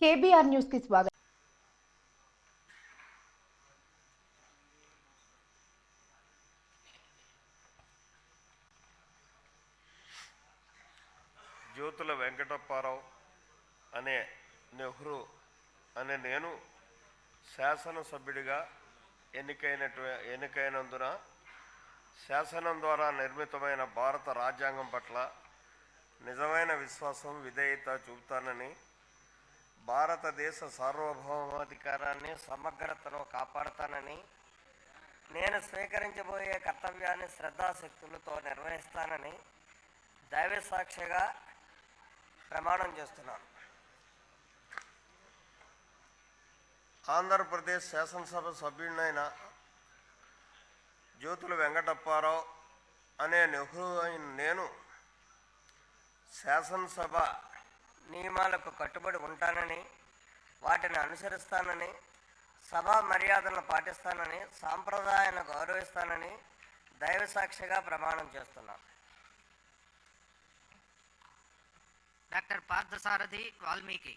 KBR న్యూస్కి స్వాగతం. జ్యోతుల వెంకటప్పారావు అనే నెహ్రూ అనే నేను శాసనసభ్యుడిగా ఎన్నికైనటు ఎన్నికైనందున శాసనం ద్వారా నిర్మితమైన భారత రాజ్యాంగం పట్ల నిజమైన విశ్వాసం విధేయత చూపుతానని భారతదేశ సార్వభౌమాధికారాన్ని సమగ్రతను కాపాడతానని నేను స్వీకరించబోయే కర్తవ్యాన్ని శ్రద్ధాశక్తులతో నిర్వహిస్తానని దైవ సాక్షిగా ప్రమాణం చేస్తున్నాను. ఆంధ్రప్రదేశ్ శాసనసభ సభ్యుడినైన జ్యోతుల వెంకటప్పారావు అనే నెహ్రూ అయిన నేను శాసనసభ నియమాలకు కట్టుబడి ఉంటానని వాటిని అనుసరిస్తానని సభా మర్యాదలను పాటిస్తానని సాంప్రదాయాన్ని గౌరవిస్తానని దైవ సాక్షిగా ప్రమాణం చేస్తున్నాను. డాక్టర్ పార్థసారథి వాల్మీకి